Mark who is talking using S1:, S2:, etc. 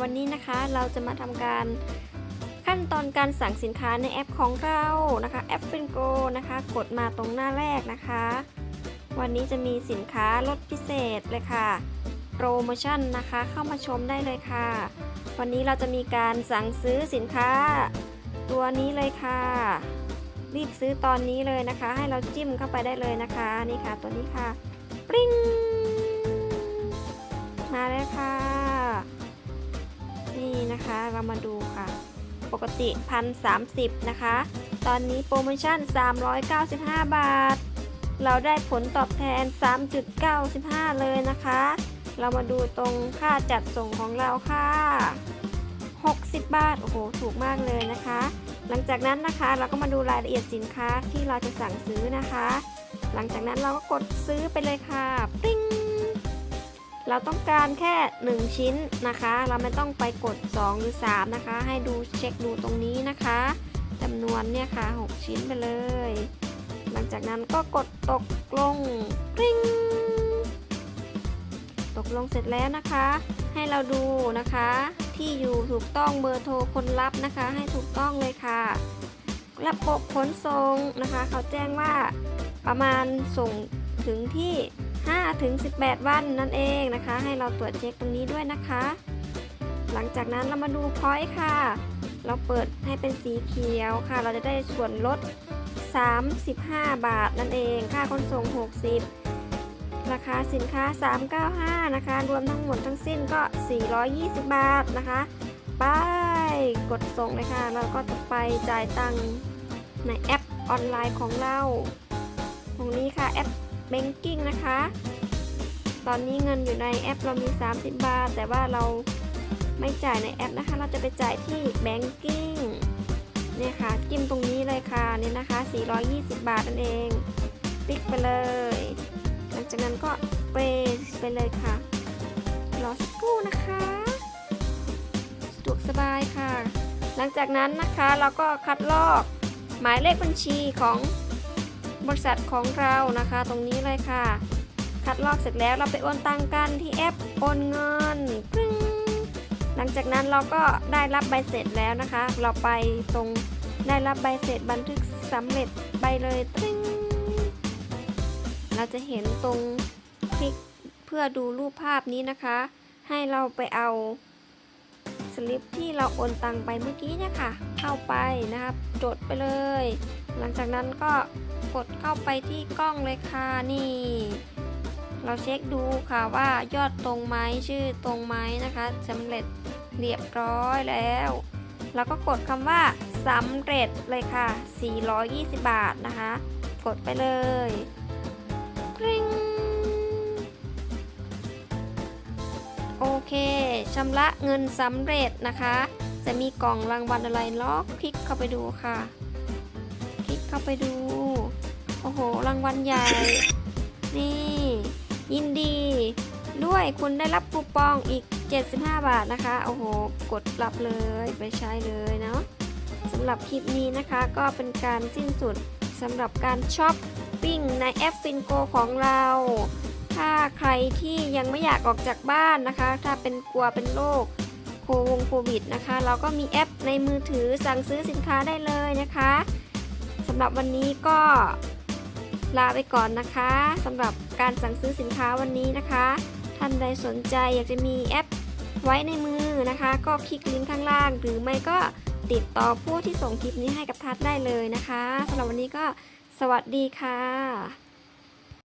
S1: วันนี้นะคะ เราจะมาทำการขั้นตอนการสั่งสินค้าในแอปของเรานะคะแอปฟินโกนะคะ กดมาตรงหน้าแรกนะคะ วันนี้จะมีสินค้าลดพิเศษเลยค่ะโปรโมชั่นนะคะ เข้ามาชมได้เลยค่ะ วันนี้เราจะมีการสั่งซื้อสินค้า ตัวนี้เลยค่ะรีบซื้อตอนนี้เลยนะคะ ให้เราจิ้มเข้าไปได้เลยนะคะนี่ค่ะตัวนี้ค่ะปริ้งมาแล้วค่ะ นี่นะคะเรามาดูค่ะ ปกติ 1,030 นะคะ ตอนนี้โปรโมชั่น 395 บาท เราได้ผลตอบแทน 3.95 เลยนะคะ เรามาดูตรงค่าจัดส่งของเราค่ะ 60 บาท โอ้โห ถูกมากเลยนะคะ หลังจากนั้นนะคะเราก็มาดูรายละเอียดสินค้าที่เราจะสั่งซื้อนะคะ หลังจากนั้นเราก็กดซื้อไปเลยค่ะ ปิ้ง เราต้องการแค่ 1 ชิ้นนะคะ เราไม่ต้องไปกด 2 หรือ 3 นะคะ ให้ดูเช็คดูตรงนี้นะคะจำนวนเนี่ยค่ะ 6 ชิ้นไปเลย หลังจากนั้นก็กดตกลงกริ้งตกลงเสร็จแล้วนะคะ ให้เราดูนะคะ ที่อยู่ถูกต้องเบอร์โทรคนรับนะคะ ให้ถูกต้องเลยค่ะระบบขนส่งนะคะ เขาแจ้งว่าประมาณส่งถึงที่ 5-18 วันนั่นเองนะคะ ให้เราตรวจเช็คตรงนี้ด้วยนะคะ หลังจากนั้นเรามาดูพอยต์ค่ะ เราเปิดให้เป็นสีเขียวค่ะ เราจะได้ส่วนลด 35 บาทนั่นเอง ค่าขนส่ง 60 ราคาสินค้า 395 นะคะ รวมทั้งหมดทั้งสิ้นก็ 420 บาทนะคะไปกดส่งเลยค่ะ เราก็จะไปจ่ายตังค์ในแอปออนไลน์ของเรา ตรงนี้ค่ะแอป Banking นะคะ ตอนนี้เงินอยู่ในแอปเรามี 30 บาท แต่ว่าเราไม่จ่ายในแอปนะคะ เราจะไปจ่ายที่ Banking เนี่ยค่ะ จิ้มตรงนี้เลยค่ะเนี่ยนะคะ 420 บาทนั่นเอง ติ๊กไปเลย หลังจากนั้นก็เปย์ไปเลยค่ะ รอสักครู่นะคะสะดวกสบายค่ะ หลังจากนั้นนะคะเราก็คัดลอกหมายเลขบัญชีของ บริษัทของเรานะคะ ตรงนี้เลยค่ะ คัดลอกเสร็จแล้วเราไปโอนตังกันที่แอปโอนเงินปึ้งหลังจากนั้นเราก็ได้รับใบเสร็จแล้วนะคะ เราไปตรงได้รับใบเสร็จบันทึกสำเร็จไปเลยตึ้งเราจะเห็นตรงคลิกเพื่อดูรูปภาพนี้นะคะ ให้เราไปเอาสลิปที่เราโอนตังไปเมื่อกี้เนี่ยค่ะ เข้าไปนะครับ จดไปเลย หลังจากนั้นก็กดเข้าไปที่กล้องเลยค่ะนี่ เราเช็คดูค่ะว่ายอดตรงไหมชื่อตรงไหมนะคะสำเร็จเรียบร้อยแล้วเราก็กดคำว่าสำเร็จเลยค่ะ 420 บาทนะคะ กดไปเลยกริ๊งโอเคชำระเงินสำเร็จนะคะ จะมีกล่องรางวัลอะไรล็อกคลิกเข้าไปดูค่ะ เข้าไปดู โอ้โห รางวัลใหญ่ นี่ ยินดี ด้วยคุณได้รับคูปองอีก 75 บาทนะคะ โอ้โห กดรับเลยไปใช้เลยเนาะสำหรับคลิปนี้นะคะก็เป็นการสิ้นสุดสำหรับการช้อปปิ้งในแอปฟินโกของเรา ถ้าใครที่ยังไม่อยากออกจากบ้านนะคะ ถ้าเป็นกลัวเป็นโรคโควงโควิดนะคะ เราก็มีแอปในมือถือสั่งซื้อสินค้าได้เลยนะคะ สำหรับวันนี้ก็ลาไปก่อนนะคะสำหรับการสั่งซื้อสินค้าวันนี้นะคะ ท่านใดสนใจอยากจะมีแอปไว้ในมือนะคะ ก็คลิกลิงก์ข้างล่าง หรือไม่ก็ติดต่อผู้ที่ส่งคลิปนี้ให้กับทัดได้เลยนะคะสำหรับวันนี้ก็สวัสดีค่ะ